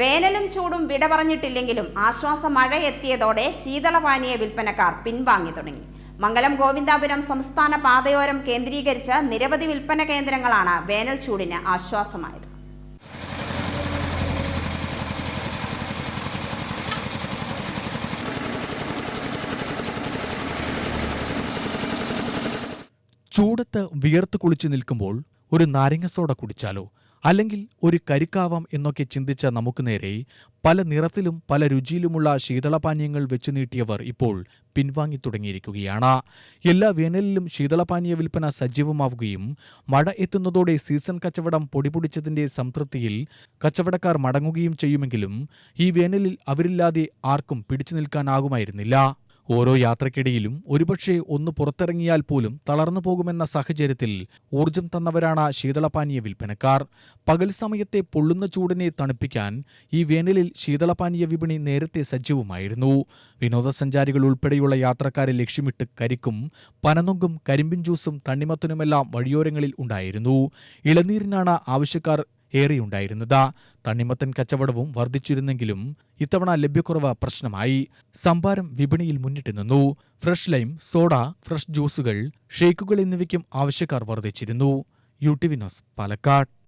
വേനലും ചൂടും വിട പറഞ്ഞിട്ടില്ലെങ്കിലും ആശ്വാസ മഴ എത്തിയതോടെ ശീതളപാനീയ വിൽപ്പനക്കാർ പിൻവാങ്ങി തുടങ്ങി. മംഗലം ഗോവിന്ദാപുരം സംസ്ഥാന പാതയോരം കേന്ദ്രീകരിച്ച നിരവധി വിൽപ്പന കേന്ദ്രങ്ങളാണ് വേനൽ ചൂടിന് ആശ്വാസമായത്. ചൂടത്ത് വിയർത്ത് കുളിച്ചു നിൽക്കുമ്പോൾ ഒരു നാരങ്ങ സോഡ കുടിച്ചാലോ? അല്ലെങ്കിൽ ഒരു കരിക്കാവാം എന്നൊക്കെ ചിന്തിച്ച നമുക്ക് നേരെ പല നിറത്തിലും പല രുചിയിലുമുള്ള ശീതളപാനീയങ്ങൾ വെച്ചു നീട്ടിയവർ ഇപ്പോൾ പിൻവാങ്ങി തുടങ്ങിയിരിക്കുകയാണ്. എല്ലാ വേനലിലും ശീതളപാനീയ വിൽപ്പന സജീവമാവുകയും മഴ എത്തുന്നതോടെ സീസൺ കച്ചവടം പൊടിപൊടിച്ചതിന്റെ സംതൃപ്തിയിൽ കച്ചവടക്കാർ മടങ്ങുകയും ചെയ്യുമെങ്കിലും ഈ വേനലിൽ അവരില്ലാതെ ആർക്കും പിടിച്ചു നിൽക്കാനാകുമായിരുന്നില്ല. ഓരോ യാത്രക്കിടയിലും ഒരുപക്ഷെ ഒന്ന് പുറത്തിറങ്ങിയാൽ പോലും തളർന്നു പോകുമെന്ന സാഹചര്യത്തിൽ ഊർജം തന്നവരാണ് ശീതളപാനീയ വിൽപ്പനക്കാർ. പകൽ സമയത്തെ പൊള്ളുന്ന ചൂടിനെ തണുപ്പിക്കാൻ ഈ വേനലിൽ ശീതളപാനീയ വിപണി നേരത്തെ സജീവമായിരുന്നു വിനോദസഞ്ചാരികൾ ഉൾപ്പെടെയുള്ള യാത്രക്കാരെ ലക്ഷ്യമിട്ട് കരിക്കും പനനൊങ്കും കരിമ്പിൻ ജ്യൂസും തണ്ണിമത്തനുമെല്ലാം വഴിയോരങ്ങളിൽ ഉണ്ടായിരുന്നു. ഇളനീരിനാണ് ആവശ്യക്കാർ ഏറെയുണ്ടായിരുന്നത്. തണ്ണിമത്തൻ കച്ചവടവും വർദ്ധിച്ചിരുന്നെങ്കിലും ഇത്തവണ ലഭ്യക്കുറവ് പ്രശ്നമായി. സംഭാരം വിപണിയിൽ മുന്നിട്ട് നിന്നു. ഫ്രഷ് ലൈം സോഡ ഫ്രഷ് ജ്യൂസുകൾ ഷേക്കുകൾ എന്നിവയ്ക്കും ആവശ്യക്കാർ വർദ്ധിച്ചിരുന്നു. U T V news Palakkad.